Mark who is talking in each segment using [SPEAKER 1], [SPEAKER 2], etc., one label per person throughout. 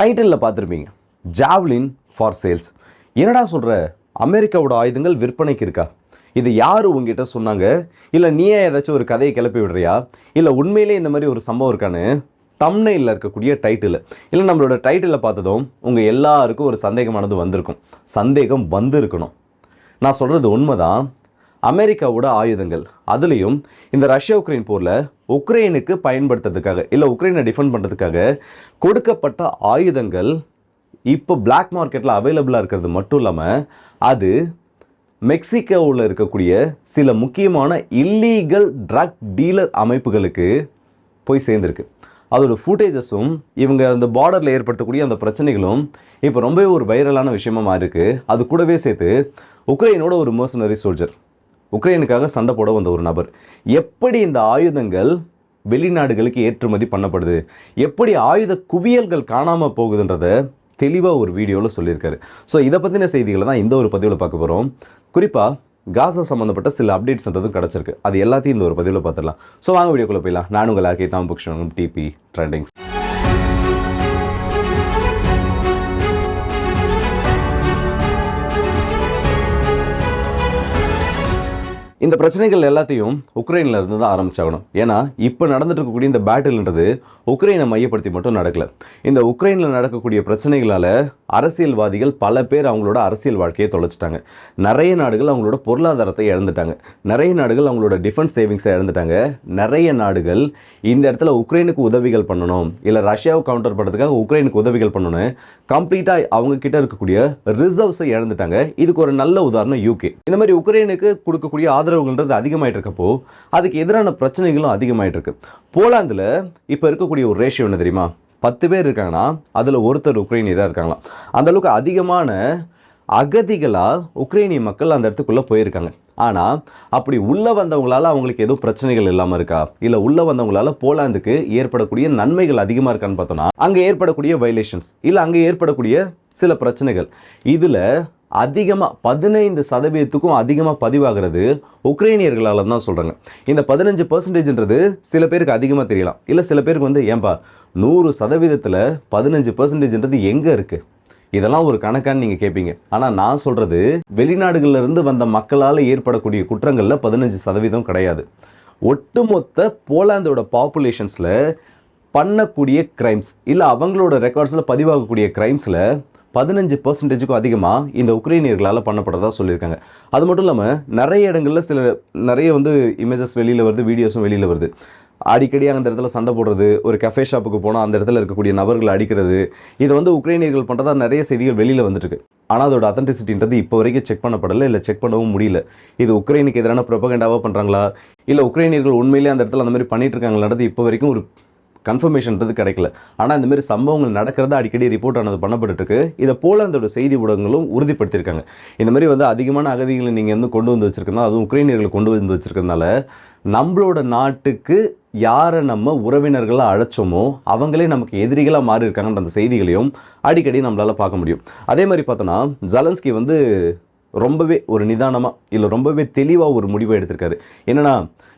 [SPEAKER 1] டைட்டிலில் பார்த்துருப்பீங்க. Javelin for sales என்னடா சொல்கிற அமெரிக்காவோட ஆயுதங்கள் விற்பனைக்கு இருக்கா? இது யார் உங்ககிட்ட சொன்னாங்க? இல்லை நீயே ஏதாச்சும் ஒரு கதையை கிளப்பி விடுறியா? இல்லை உண்மையிலே இந்த மாதிரி ஒரு சம்பவம் இருக்கான்னு? தம்னையில் இருக்கக்கூடிய டைட்டில் இல்லை நம்மளோட டைட்டிலை பார்த்ததும் உங்கள் எல்லாருக்கும் ஒரு சந்தேகமானது வந்திருக்கும். சந்தேகம் வந்திருக்கணும். நான் சொல்கிறது உண்மைதான். அமெரிக்காவோட ஆயுதங்கள். அதுலேயும் இந்த ரஷ்யா உக்ரைன் போரில் உக்ரைனுக்கு பயன்படுத்துறதுக்காக இல்லை உக்ரைனை டிஃபெண்ட் பண்ணுறதுக்காக கொடுக்கப்பட்ட ஆயுதங்கள் இப்போ பிளாக் மார்க்கெட்டில் அவைலபிளாக இருக்கிறது மட்டும் இல்லாமல் அது மெக்சிகோவில் இருக்கக்கூடிய சில முக்கியமான இல்லீகல் ட்ரக் டீலர் அமைப்புகளுக்கு போய் சேர்ந்துருக்கு. அதோடய ஃபுட்டேஜஸும் இவங்க அந்த பார்டரில் ஏற்படுத்தக்கூடிய அந்த பிரச்சனைகளும் இப்போ ரொம்பவே ஒரு வைரலான விஷயமா மாறி அது கூடவே சேர்த்து உக்ரைனோட ஒரு மோசனரி சோல்ஜர் உக்ரைனுக்காக சண்டை போட வந்த ஒரு நபர். எப்படி இந்த ஆயுதங்கள் வெளிநாடுகளுக்கு ஏற்றுமதி பண்ணப்படுது? எப்படி ஆயுத குவியல்கள் காணாமல் போகுதுன்றத தெளிவாக ஒரு வீடியோவில் சொல்லியிருக்காரு. ஸோ இதை பற்றின செய்திகளை தான் இந்த ஒரு பதிவில் பார்க்க போகிறோம் குறிப்பாக காசா சம்மந்தப்பட்ட சில அப்டேட்ஸ்ன்றதும் கிடச்சிருக்கு. அது எல்லாத்தையும் இந்த ஒரு பதிவில் பார்த்துடலாம். ஸோ வாங்க வீடியோக்குள்ளே போயிடலாம். நான் உங்கள் ஆர்கே தாம் புக்ஷன் டிபி ட்ரெண்டிங்ஸ். இந்த பிரச்சனைகள் எல்லாத்தையும் உக்ரைனில் இருந்து தான் ஆரம்பிச்சாகணும். ஏன்னா இப்போ நடந்துட்டு இருக்கக்கூடிய இந்த பேட்டில்ன்றது உக்ரைனை மையப்படுத்தி மட்டும் நடக்கல. இந்த உக்ரைனில் நடக்கக்கூடிய பிரச்சனைகளால் அரசியல்வாதிகள் பல பேர் அவங்களோட அரசியல் வாழ்க்கையை தொலைச்சிட்டாங்க. நிறைய நாடுகள் அவங்களோட பொருளாதாரத்தை இழந்துட்டாங்க. நிறைய நாடுகள் அவங்களோட டிஃபென்ஸ் சேவிங்ஸை இழந்துட்டாங்க. நிறைய நாடுகள் இந்த இடத்துல உக்ரைனுக்கு உதவிகள் பண்ணணும். இல்லை ரஷ்யாவை கவுண்டர் பண்ணுறதுக்காக உக்ரைனுக்கு உதவிகள் பண்ணணும் கம்ப்ளீட்டாக அவங்க கிட்ட இருக்கக்கூடிய ரிசர்வ்ஸை இழந்துட்டாங்க. இதுக்கு ஒரு நல்ல உதாரணம் யூகே இந்த மாதிரி உக்ரைனுக்கு கொடுக்கக்கூடிய ஆதரவுகள்ன்றது அதிகமாயிட்டு இருக்கப்போ அதுக்கு எதிரான பிரச்சனைகளும் அதிகமாயிட்டு இருக்கு. போலாந்தில் இப்போ இருக்கக்கூடிய ஒரு ரேஷியோ என்ன தெரியுமா? பத்து பேர் இருக்காங்கன்னா அதில் ஒருத்தர் உக்ரைனியராக இருக்காங்களாம். அந்தளவுக்கு அதிகமான அகதிகளாக உக்ரைனிய மக்கள் அந்த இடத்துக்குள்ளே போயிருக்காங்க. ஆனால் அப்படி உள்ளே வந்தவங்களால் அவங்களுக்கு எதுவும் பிரச்சனைகள் இல்லாமல் இருக்கா? இல்லை உள்ளே வந்தவங்களால் போலாந்துக்கு ஏற்படக்கூடிய நன்மைகள் அதிகமாக இருக்கான்னு பார்த்தோன்னா அங்கே ஏற்படக்கூடிய வைலேஷன்ஸ் இல்லை அங்கே ஏற்படக்கூடிய சில பிரச்சனைகள். இதில் அதிகமாக பதினைந்து சதவீதத்துக்கும் அதிகமாக பதிவாகிறது உக்ரைனியர்களால் தான் சொல்கிறாங்க இந்த பதினஞ்சு பர்சன்டேஜ்ன்றது சில பேருக்கு அதிகமாக தெரியலாம். இல்லை சில பேருக்கு வந்து ஏன்பா நூறு சதவீதத்தில் பதினஞ்சு பர்சன்டேஜ்ன்றது எங்கே இருக்குது இதெல்லாம் ஒரு கணக்கான்னு நீங்கள் கேட்பீங்க ஆனால் நான் சொல்கிறது வெளிநாடுகளிலிருந்து வந்த மக்களால் ஏற்படக்கூடிய குற்றங்களில் பதினஞ்சு சதவீதம் கிடையாது. ஒட்டுமொத்த போலாந்தோட பாப்புலேஷன்ஸில் பண்ணக்கூடிய க்ரைம்ஸ் இல்லை அவங்களோட ரெக்கார்ட்ஸில் பதிவாகக்கூடிய க்ரைம்ஸில் பதினஞ்சு பர்சன்டேஜுக்கும் அதிகமாக இந்த உக்ரைனியர்களால் பண்ணப்படுறதா சொல்லியிருக்காங்க. அது மட்டும் இல்லாமல் நிறைய இடங்களில் சில நிறைய வந்து இமேஜஸ் வெளியில் வருது வீடியோஸும் வெளியில் வருது. அடிக்கடி அந்த இடத்துல சண்டை போடுறது ஒரு கஃபே ஷாப்புக்கு போனால் அந்த இடத்துல இருக்கக்கூடிய நபர்களை அடிக்கிறது இதை வந்து உக்ரைனியர்கள் பண்ணுறதா நிறைய செய்திகள் வெளியில் வந்துட்டுருக்கு. ஆனால் அதோட அத்தன்டிசிட்டின்றது இப்போ வரைக்கும் செக் பண்ணப்படலை இல்லை செக் பண்ணவும் முடியல. இது உக்ரைனுக்கு எதிரான ப்ரொபகண்டாவாக பண்ணுறாங்களா இல்லை உக்ரைனியர்கள் உண்மையிலே அந்த இடத்துல அந்த மாதிரி பண்ணிட்டு இருக்காங்களான்றது இப்போ வரைக்கும் ஒரு கன்ஃபர்மேஷன்றது கிடைக்கல. ஆனால் இந்தமாரி சம்பவங்கள் நடக்கிறத அடிக்கடி ரிப்போர்ட் ஆனது பண்ணப்பட்டுருக்கு இதை போலாந்தோட செய்தி ஊடகங்களும் உறுதிப்படுத்தியிருக்காங்க. இந்தமாரி வந்து அதிகமான அகதிகளை நீங்கள் வந்து கொண்டு வந்து வச்சிருக்கனால அதுவும் உக்ரைனியர்களை கொண்டு வந்து வச்சிருக்கறதுனால நம்மளோட நாட்டுக்கு யாரை நம்ம உறவினர்களாக அழைச்சோமோ அவங்களே நமக்கு எதிரிகளாக மாறி இருக்காங்கன்ற அந்த செய்திகளையும் அடிக்கடி நம்மளால் பார்க்க முடியும். அதே மாதிரி பார்த்தோன்னா ஜலன்ஸ்கி வந்து ரொம்பவே ஒரு நிதானமாக இல்லை ரொம்பவே தெளிவாக ஒரு முடிவை எடுத்திருக்காரு. என்னென்னா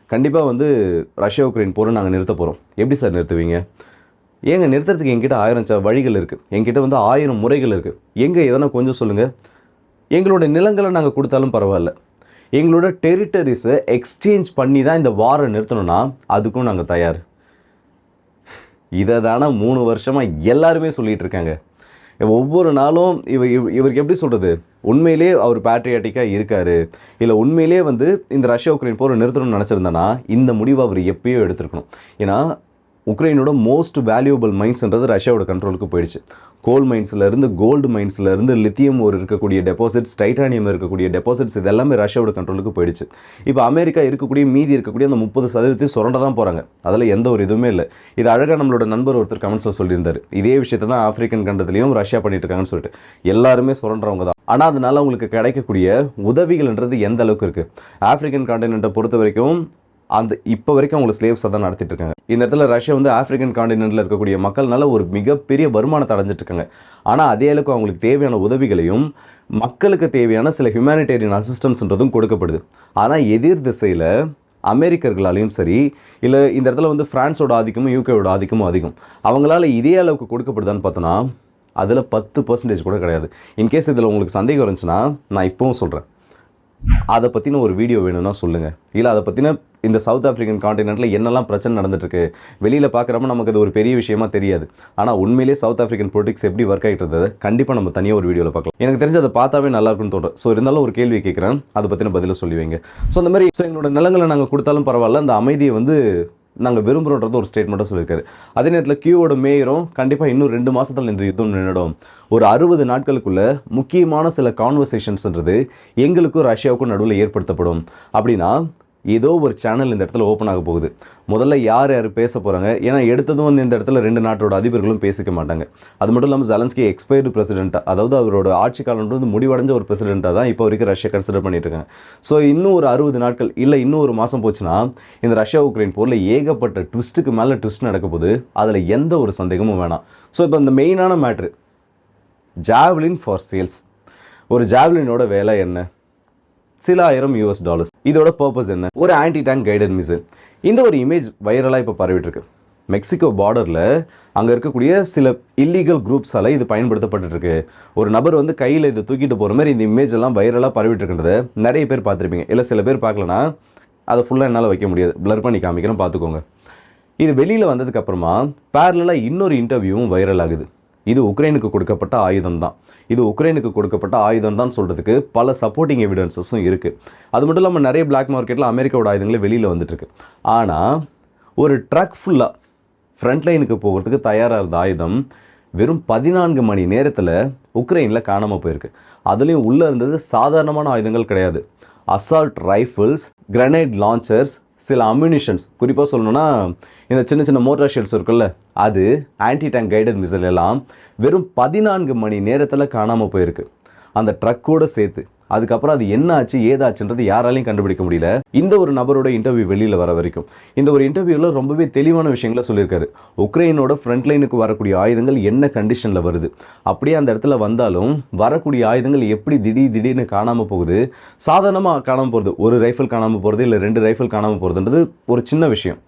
[SPEAKER 1] கண்டிப்பாக வந்து ரஷ்யா உக்ரைன் போரை நாங்கள் நிறுத்த போகிறோம் எப்படி சார் நிறுத்துவீங்க? ஏங்க நிறுத்துறதுக்கு எங்கிட்ட ஆயிரம் ச வழிகள் இருக்குது எங்கிட்ட வந்து ஆயிரம் முறைகள் இருக்குது எங்கே எதனா கொஞ்சம் சொல்லுங்கள் எங்களோட நிலங்களை நாங்கள் கொடுத்தாலும் பரவாயில்ல. எங்களோட டெரிட்டரிஸை எக்ஸ்சேஞ்ச் பண்ணி தான் இந்த வாரை நிறுத்தணும்னா அதுக்கும் நாங்கள் தயார். இதை தானே மூணு வருஷமாக எல்லாருமே சொல்லிகிட்டு இருக்காங்க. ஒவ்வொரு நாளும் இவ- இவருக்கு எப்படி சொல்கிறது உண்மையிலே அவர் பேட்ரியாட்டிக்காக இருக்கார். இல்லை உண்மையிலே வந்து இந்த ரஷ்யா உக்ரைன் போரை நிறுத்தணும்னு நினச்சிருந்தேன்னா இந்த முடிவை அவர் எப்பயோ எடுத்திருக்கணும். ஏன்னா உக்ரைனோட மோஸ்ட் வேல்யூபிள் மைன்ஸ்ன்றது ரஷ்யாவோட கண்ட்ரோலுக்கு போயிடுச்சு. கோல் மைன்ஸ்லேருந்து கோல்டு மைன்ஸ்லேருந்து லித்தியம் ஒரு இருக்கக்கூடிய டெபாசிட்ஸ் டைட்டானியம் இருக்கக்கூடிய டெபாசிட்ஸ் இது எல்லாமே ரஷ்யாவோட கண்ட்ரோலுக்கு போயிடுச்சு. இப்போ அமெரிக்கா இருக்கக்கூடிய மீதி இருக்கக்கூடிய அந்த முப்பது சதவீதத்தையும் சுரண்ட தான் போகிறாங்க அதில் எந்த ஒரு இதுவுமே இல்லை. இது அழகாக நம்மளோட நண்பர் ஒருத்தர் கமெண்ட்ஸில் சொல்லியிருந்தார். இதே விஷயத்தை தான் ஆப்பிரிக்கன் கண்டத்துலையும் ரஷ்யா பண்ணிட்டு இருக்காங்கன்னு சொல்லிட்டு. எல்லாருமே சுரண்டுறவங்க தான். ஆனால் அதனால் அவங்களுக்கு கிடைக்கக்கூடிய உதவிகள்ன்றது எந்த அளவுக்கு இருக்குது ஆப்பிரிக்கன் காண்டினென்ட்டை பொறுத்த வரைக்கும் அந்த இப்போ வரைக்கும் அவங்க ஸ்லேவ்ஸாக தான் நடத்திட்டு இருக்காங்க. இந்த இடத்துல ரஷ்யா வந்து ஆப்பிரிக்கன் காண்டினென்ட்டில் இருக்கக்கூடிய மக்கள்னால ஒரு மிகப்பெரிய வருமானத்தை அடைஞ்சிட்டு இருக்காங்க. ஆனால் அதே அளவுக்கு அவங்களுக்கு தேவையான உதவிகளையும் மக்களுக்கு தேவையான சில ஹியூமனிடேரியன் அசிஸ்டன்ஸ்ன்றதும் கொடுக்கப்படுது. ஆனால் எதிர் திசையில் அமெரிக்கர்களாலையும் சரி இல்லை இந்த இடத்துல வந்து ஃப்ரான்ஸோட ஆதிக்கமும் யூகேவோட ஆதிக்கமும் அதிகம். அவங்களால இதே அளவுக்கு கொடுக்கப்படுதான்னு பார்த்தோன்னா அதில் பத்து பர்சன்டேஜ் கூட கிடையாது. இன்கேஸ் இதில் உங்களுக்கு சந்தேகம் இருந்துச்சுன்னா நான் இப்போவும் சொல்கிறேன் அதை பற்றின ஒரு வீடியோ வேணும்னா சொல்லுங்கள் இல்லை அதை பற்றின இந்த சவுத் ஆஃப்ரிக்கன் காண்டினென்ட்டில் என்னெல்லாம் பிரச்சனை நடந்துட்டுருக்கு? வெளியில் பார்க்குறப்ப நமக்கு அது ஒரு பெரிய விஷயமா தெரியாது. ஆனால் உண்மையிலே சவுத் ஆஃப்ரிக்கன் பொலிட்டிக்ஸ் எப்படி ஒர்க் ஆகிட்டு இருந்தது கண்டிப்பாக நம்ம தனியாக ஒரு வீடியோவில் பார்க்கலாம். எனக்கு தெரிஞ்சு அதை பார்த்தாவே நல்லா இருக்கும்னு ஸோ இருந்தாலும் ஒரு கேள்வி கேட்குறேன் அதை பற்றின பதிலை சொல்லி வைங்க ஸோ அந்த மாதிரி ஸோ எங்களோட நிலங்களை நாங்கள் கொடுத்தாலும் பரவாயில்ல. அந்த அமைதியை வந்து நாங்கள் விரும்புகிறோன்றது ஒரு ஸ்டேட்மெண்ட்டாக சொல்லியிருக்காரு. அதே நேரத்தில் கியூவோட மேயரும் கண்டிப்பாக இன்னும் ரெண்டு மாதத்தில் இந்த யுத்தம் நின்றுடும் ஒரு அறுபது நாட்களுக்குள்ள முக்கியமான சில கான்வர்சேஷன்ஸ்ன்றது எங்களுக்கும் ரஷ்யாவுக்கும் நடுவில் ஏற்படுத்தப்படும். அப்படின்னா ஏதோ ஒரு சேனல் இந்த இடத்துல ஓப்பன் ஆக போகுது. முதல்ல யார் யார் பேச போகிறாங்க ஏன்னா எடுத்ததும் வந்து இந்த இடத்துல ரெண்டு நாட்டோட அதிபர்களும் பேசிக்க மாட்டாங்க. அது மட்டும் இல்லாமல் ஜலன்ஸ்கி எக்ஸ்பைர்டு பிரசிடென்ட் அதாவது அவரோட ஆட்சி காலம் வந்து முடிவடைஞ்ச ஒரு பிரசிடென்ட்டாக தான் இப்போ வரைக்கும் ரஷ்யா கன்சிடர் பண்ணிட்டு இருக்காங்க. ஸோ இன்னும் ஒரு அறுபது நாட்கள் இல்லை இன்னும் ஒரு மாதம் போச்சுன்னா இந்த ரஷ்யா உக்ரைன் போரில் ஏகப்பட்ட ட்விஸ்ட்டுக்கு மேலே ட்விஸ்ட் நடக்க போகுது. அதில் எந்த ஒரு சந்தேகமும் வேணாம். ஸோ இப்போ இந்த மெயினான மேட்ரு ஜாவ்லின் ஃபார் சேல்ஸ் ஒரு ஜாவ்லினோட வேலை என்ன? சில ஆயிரம் யூஎஸ் டாலர்ஸ் இதோட பர்பஸ் என்ன? ஒரு ஆன்டி டேங்க் கைடட் மிசைல் இந்த ஒரு இமேஜ் வைரலாக இப்போ பரவிட்டுருக்கு. மெக்சிகோ பார்டரில் அங்கே இருக்கக்கூடிய சில இல்லீகல் குரூப்ஸால் இது பயன்படுத்தப்பட்டுருக்கு ஒரு நபர் வந்து கையில் இது தூக்கிட்டு போகிற மாதிரி இந்த இமேஜ் எல்லாம் வைரலாக பரவிட்டுருக்கின்றத நிறைய பேர் பார்த்துருப்பீங்க. இல்லை சில பேர் பார்க்கலனா அதை ஃபுல்லாக என்னால் வைக்க முடியாது. ப்ளர் பண்ணி காமிக்கிறேன் பார்த்துக்கோங்க. இது வெளியில் வந்ததுக்கப்புறமா பேரலாக இன்னொரு இன்டர்வியூவும் வைரல் ஆகுது. இது உக்ரைனுக்கு கொடுக்கப்பட்ட ஆயுதம் தான் இது உக்ரைனுக்கு கொடுக்கப்பட்ட ஆயுதம் தான் சொல்கிறதுக்கு பல சப்போர்ட்டிங் எவிடன்சஸும் இருக்குது அது மட்டும் இல்லாமல் நிறைய பிளாக் மார்க்கெட்டில் அமெரிக்காவோட ஆயுதங்களே வெளியில் வந்துட்டுருக்கு. ஆனால் ஒரு ட்ரக் ஃபுல்லாக ஃப்ரண்ட் லைனுக்கு போகிறதுக்கு தயாராக இருந்த ஆயுதம் வெறும் பதினான்கு மணி நேரத்தில் உக்ரைனில் காணாமல் போயிருக்கு. அதுலேயும் உள்ளே இருந்தது சாதாரணமான ஆயுதங்கள் கிடையாது. அசால்ட் ரைஃபிள்ஸ் கிரனைட் லான்ச்சர்ஸ் சில அம்யூனிஷன்ஸ் குறிப்பாக சொல்லணும்னா இந்த சின்ன சின்ன மோட்டார் ஷெல்ஸ் இருக்குல்ல அது ஆன்டி டேங்க் கைடட் மிசைல் எல்லாம் வெறும் பதினான்கு மணி நேரத்தில் காணாமல் போயிருக்கு. அந்த ட்ரக்கோடு சேர்த்து அதுக்கப்புறம் அது என்ன ஆச்சு ஏதாச்சுன்றது யாராலையும் கண்டுபிடிக்க முடியல. இந்த ஒரு நபரோட இன்டர்வியூ வெளியில் வர வரைக்கும். இந்த ஒரு இன்டர்வியூவில் ரொம்பவே தெளிவான விஷயங்களை சொல்லியிருக்காரு. உக்ரைனோட ஃப்ரண்ட்லைனுக்கு வரக்கூடிய ஆயுதங்கள் என்ன கண்டிஷனில் வருது? அப்படியே அந்த இடத்துல வந்தாலும் வரக்கூடிய ஆயுதங்கள் எப்படி திடீர் திடீர்னு காணாமல் போகுது? சாதாரணமாக காணாமல் போகிறது ஒரு ரைஃபிள் காணாமல் போகிறது இல்லை ரெண்டு ரைஃபிள் காணாமல் போகிறதுன்றது ஒரு சின்ன விஷயம்.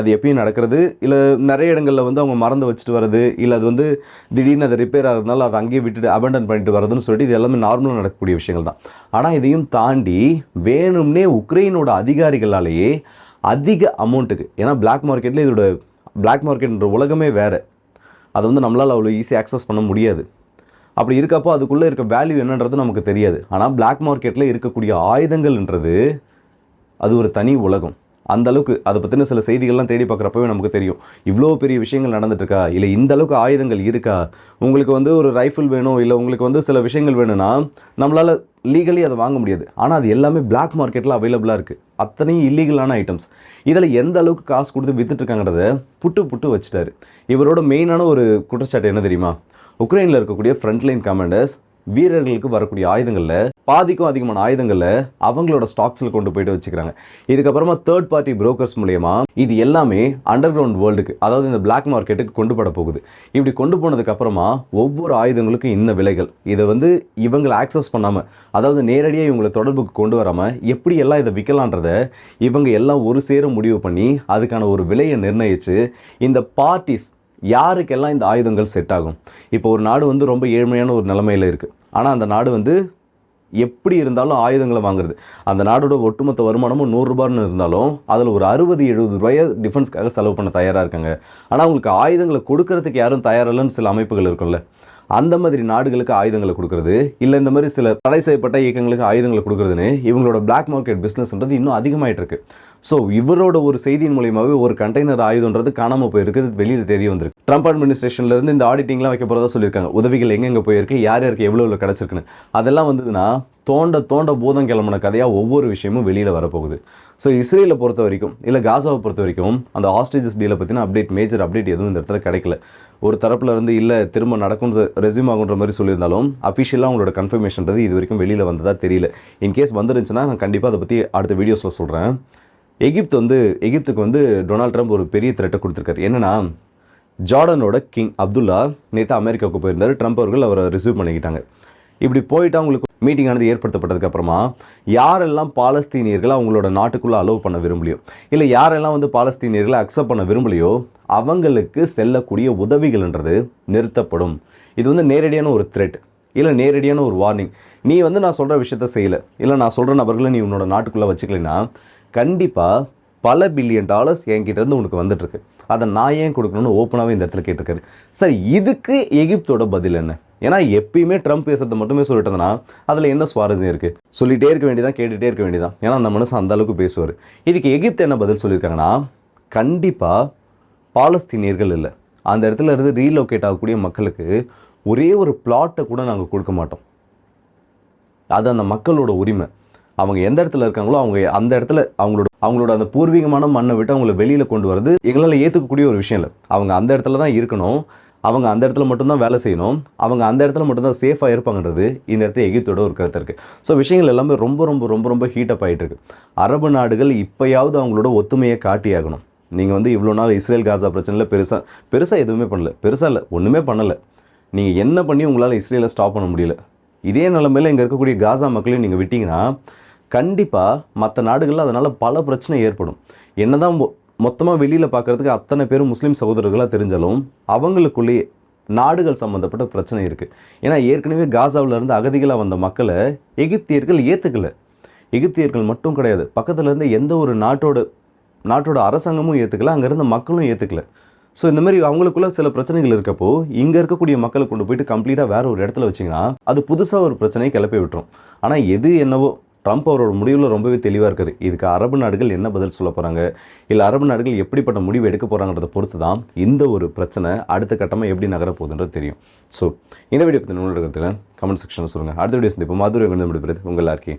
[SPEAKER 1] அது எப்பயும் நடக்கிறது. இல்லை நிறைய இடங்களில் வந்து அவங்க மறந்து வச்சுட்டு வர்றது இல்லை அது வந்து திடீர்னு அது ரிப்பேர் ஆகிறதுனால அதை அங்கேயே விட்டுட்டு அபண்டன் பண்ணிட்டு வரதுன்னு சொல்லிட்டு இது எல்லாமே நார்மலாக நடக்கக்கூடிய விஷயங்கள் தான். ஆனால் இதையும் தாண்டி வேணும்னே உக்ரைனோட அதிகாரிகளாலேயே அதிக அமௌண்ட்டுக்கு ஏன்னா பிளாக் மார்க்கெட்டில் இதோட பிளாக் மார்க்கெட்ன்ற உலகமே வேறு. அதை வந்து நம்மளால் அவ்வளோ ஈஸியாக ஆக்சஸ் பண்ண முடியாது. அப்படி இருக்கப்போ அதுக்குள்ளே இருக்க வேல்யூ என்னன்றது நமக்கு தெரியாது. ஆனால் பிளாக் மார்க்கெட்டில் இருக்கக்கூடிய ஆயுதங்கள்ன்றது அது ஒரு தனி உலகம். அந்த அளவுக்கு அதை பற்றின சில செய்திகள்லாம் தேடி பார்க்குறப்பவே நமக்கு தெரியும். இவ்வளோ பெரிய விஷயங்கள் நடந்துட்டுருக்கா? இல்லை இந்த அளவுக்கு ஆயுதங்கள் இருக்கா? உங்களுக்கு வந்து ஒரு ரைஃபிள் வேணும் இல்லை உங்களுக்கு வந்து சில விஷயங்கள் வேணும்னா நம்மளால் லீகலி அதை வாங்க முடியாது. ஆனால் அது எல்லாமே பிளாக் மார்க்கெட்டில் அவைலபிளாக இருக்குது அத்தனையும் இல்லீகலான ஐட்டம்ஸ் இதில் எந்த அளவுக்கு காசு கொடுத்து விற்றுட்ருக்காங்கிறத புட்டு புட்டு வச்சுட்டாரு. இவரோட மெயினான ஒரு குற்றச்சாட்டு என்ன தெரியுமா? உக்ரைனில் இருக்கக்கூடிய ஃப்ரண்ட்லைன் கமாண்டர்ஸ் வீரர்களுக்கு வரக்கூடிய ஆயுதங்களில் பாதிக்கும் அதிகமான ஆயுதங்களில் அவங்களோட ஸ்டாக்ஸில் கொண்டு போயிட்டு வச்சுக்கிறாங்க. இதுக்கப்புறமா தேர்ட் பார்ட்டி புரோக்கர்ஸ் மூலயமா இது எல்லாமே அண்டர் கிரவுண்ட் வேர்ல்டுக்கு அதாவது இந்த பிளாக் மார்க்கெட்டுக்கு கொண்டு போட போகுது. இப்படி கொண்டு போனதுக்கப்புறமா ஒவ்வொரு ஆயுதங்களுக்கும் இந்த விலைகள். இதை வந்து இவங்களை ஆக்சஸ் பண்ணாமல் அதாவது நேரடியாக இவங்களை தொடர்புக்கு கொண்டு வராமல் எப்படி எல்லாம் இதை விற்கலான்றத இவங்க எல்லாம் ஒரு சேர முடிவு பண்ணி அதுக்கான ஒரு விலையை நிர்ணயித்து இந்த பார்ட்டிஸ் யாருக்கெல்லாம் இந்த ஆயுதங்கள் செட் ஆகும்? இப்போ ஒரு நாடு வந்து ரொம்ப ஏழ்மையான ஒரு நிலமையில இருக்குது ஆனால் அந்த நாடு வந்து எப்படி இருந்தாலும் ஆயுதங்களை வாங்குறது. அந்த நாடோட ஒட்டுமொத்த வருமானமும் நூறுரூபான்னு இருந்தாலும் அதில் ஒரு அறுபது எழுபது ரூபாயை டிஃபென்ஸ்க்காக செலவு பண்ண தயாராக இருக்காங்க. ஆனால் அவங்களுக்கு ஆயுதங்களை கொடுக்கறதுக்கு யாரும் தயாரில்லைன்னு சில அமைப்புகள் இருக்கும்ல. அந்த மாதிரி நாடுகளுக்கு ஆயுதங்களை கொடுக்குறது இல்லை இந்த மாதிரி சில தடை செய்யப்பட்ட இயக்கங்களுக்கு ஆயுதங்களை கொடுக்குறதுன்னு இவங்களோட பிளாக் மார்க்கெட் பிஸ்னஸ்ன்றது இன்னும் அதிகமாகிட்டு இருக்குது ஸோ இவரோட ஒரு செய்தியின் மூலியமாகவே ஒரு கண்டெய்னர் ஆயுதன்றது காணாமல் போயிருக்கு. வெளியில் தெரிய வந்திருக்கு. ட்ரம்ப் அட்மினிஸ்ட்ரேஷன்லேருந்து இந்த ஆடிட்டிங்லாம் வைக்க போகிறதா சொல்லியிருக்காங்க. உதவிகள் எங்கெங்கே போயிருக்கு? யார் யாருக்கு எவ்வளோ எவ்வளோ கிடச்சிருக்குன்னு. அதெல்லாம் வந்ததுன்னா தோண்ட தோண்ட பூதம் கிளம்பின கதையாக ஒவ்வொரு விஷயமும் வெளியில் வரப்போகுது. ஸோ இஸ்ரேலை பொறுத்த வரைக்கும் இல்லை காசாவை பொறுத்த வரைக்கும் அந்த ஆஸ்ட்ரேஜஸ் டீலை பற்றின அப்டேட் மேஜர் அப்டேட் எதுவும் இந்த இடத்துல கிடைக்கல. ஒரு தரப்புல இருந்து இல்லை திரும்ப நடக்கும் ரெஸ்யூம் ஆகுன்ற மாதிரி சொல்லியிருந்தாலும் அஃபிஷியலாக அவங்களோட கன்ஃபர்மேஷன்றது இது வரைக்கும் வெளியில் வந்ததாக தெரியல. இன்கேஸ் வந்துருந்துச்சுன்னா நான் கண்டிப்பாக அதை பற்றி அடுத்த வீடியோஸில் சொல்கிறேன் எகிப்து வந்து எகிப்துக்கு வந்து டொனால்ட் ட்ரம்ப் ஒரு பெரிய த்ரெட்டை கொடுத்துருக்காரு. என்னென்னா ஜார்டனோட கிங் அப்துல்லா நேற்று அமெரிக்காவுக்கு போயிருந்தார். ட்ரம்ப் அவர்கள் அவரை ரிசீவ் பண்ணிக்கிட்டாங்க. இப்படி போயிட்டு அவங்களுக்கு மீட்டிங் ஆனது ஏற்படுத்தப்பட்டதுக்கு அப்புறமா யாரெல்லாம் பாலஸ்தீனியர்களை அவங்களோட நாட்டுக்குள்ளே அலோவ் பண்ண விரும்பலையோ இல்லை யாரெல்லாம் வந்து பாலஸ்தீனியர்களை அக்செப்ட் பண்ண விரும்பலையோ அவங்களுக்கு செல்லக்கூடிய உதவிகள்ன்றது நிறுத்தப்படும். இது வந்து நேரடியான ஒரு த்ரெட் இல்லை நேரடியான ஒரு வார்னிங் நீ வந்து நான் சொல்கிற விஷயத்த செய்யலை இல்லை நான் சொல்கிற நபர்களை நீ உன்னோட நாட்டுக்குள்ளே வச்சுக்கலைன்னா கண்டிப்பாக பல பில்லியன் டாலர்ஸ் என்கிட்டருந்து உனக்கு வந்துட்டுருக்கு. அதை நான் ஏன் கொடுக்கணும்னு ஓப்பனாகவே இந்த இடத்துல கேட்டிருக்காரு. சரி இதுக்கு எகிப்தோட பதில் என்ன? ஏன்னா எப்பயுமே ட்ரம்ப் பேசுறது மட்டுமே சொல்லிட்டு இருந்தனா அதில் என்ன சுவாரஸ்யம் இருக்குது சொல்லிகிட்டே இருக்க வேண்டியதான் கேட்டுகிட்டே இருக்க வேண்டியதான் ஏன்னா அந்த மனுஷன் அந்த அளவுக்கு பேசுவார். இதுக்கு எகிப்து என்ன பதில் சொல்லியிருக்காங்கன்னா கண்டிப்பாக பாலஸ்தீனியர்கள் இல்லை. அந்த இடத்துல இருந்து ரீலோகேட் ஆகக்கூடிய மக்களுக்கு ஒரே ஒரு பிளாட்டை கூட நாங்கள் கொடுக்க மாட்டோம். அது அந்த மக்களோட உரிமை. அவங்க எந்த இடத்துல இருக்காங்களோ அவங்க அந்த இடத்துல அவங்களோட அவங்களோட அந்த பூர்வீகமான மண்ணை விட்டு அவங்கள வெளியில் கொண்டு வரது எங்களால் ஏற்றுக்கக்கூடிய ஒரு விஷயம் இல்லை. அவங்க அந்த இடத்துல தான் இருக்கணும். அவங்க அந்த இடத்துல மட்டும்தான் வேலை செய்யணும். அவங்க அந்த இடத்துல மட்டும்தான் சேஃபாக இருப்பாங்கன்றது இந்த இடத்துல எகிப்தோட ஒரு கருத்து இருக்குது ஸோ விஷயங்கள் எல்லாமே ரொம்ப ரொம்ப ரொம்ப ரொம்ப ஹீட்டப் ஆகிட்டு இருக்கு. அரபு நாடுகள் இப்போயாவது அவங்களோட ஒத்துமையை காட்டியாகணும். நீங்கள் வந்து இவ்வளோ நாள் இஸ்ரேல் காசா பிரச்சனையில் பெருசாக பெருசாக எதுவுமே பண்ணல. பெருசாக இல்லை ஒன்றுமே பண்ணலை. நீங்கள் என்ன பண்ணி உங்களால் இஸ்ரேலை ஸ்டாப் பண்ண முடியல? இதே நிலமையில் இங்கே இருக்கக்கூடிய காசா மக்களையும் நீங்கள் விட்டிங்கன்னா கண்டிப்பாக மற்ற நாடுகளில் அதனால் பல பிரச்சனை ஏற்படும். என்னதான் தான் மொத்தமாக வெளியில் பார்க்குறதுக்கு அத்தனை பேரும் முஸ்லீம் சகோதரர்களாக தெரிஞ்சாலும் அவங்களுக்குள்ளேயே நாடுகள் சம்மந்தப்பட்ட பிரச்சனை இருக்குது ஏன்னா ஏற்கனவே காசாவிலேருந்து அகதிகளாக வந்த மக்களை எகிப்தியர்கள் ஏற்றுக்கல எகிப்தியர்கள் மட்டும் கிடையாது. பக்கத்தில் இருந்து எந்த ஒரு நாட்டோட நாட்டோட அரசாங்கமும் ஏற்றுக்கல அங்கேருந்து மக்களும் ஏற்றுக்கலை ஸோ இந்த மாதிரி அவங்களுக்குள்ள சில பிரச்சனைகள் இருக்கப்போ இங்கே இருக்கக்கூடிய மக்களை கொண்டு போயிட்டு கம்ப்ளீட்டாக வேற ஒரு இடத்துல வச்சிங்கன்னா அது புதுசாக ஒரு பிரச்சனையை கிளப்பி விட்டுரும். ஆனால் எது என்னவோ ட்ரம்ப் அவரோட முடிவில் ரொம்பவே தெளிவாக இருக்காரு இதுக்கு அரபு நாடுகள் என்ன பதில் சொல்ல போகிறாங்க இல்லை அரபு நாடுகள் எப்படிப்பட்ட முடிவு எடுக்க போகிறாங்கிறத பொறுத்து தான் இந்த ஒரு பிரச்சனை அடுத்த கட்டமாக எப்படி நகரப்போகுதுன்றது தெரியும். ஸோ இந்த வீடியோ பற்றி நூல் கமெண்ட் செக்ஷனில் சொல்லுங்கள் அடுத்த வீடியோ சந்திப்போம். மதுரை விடுபடுறது உங்கள் எல்லாருக்கே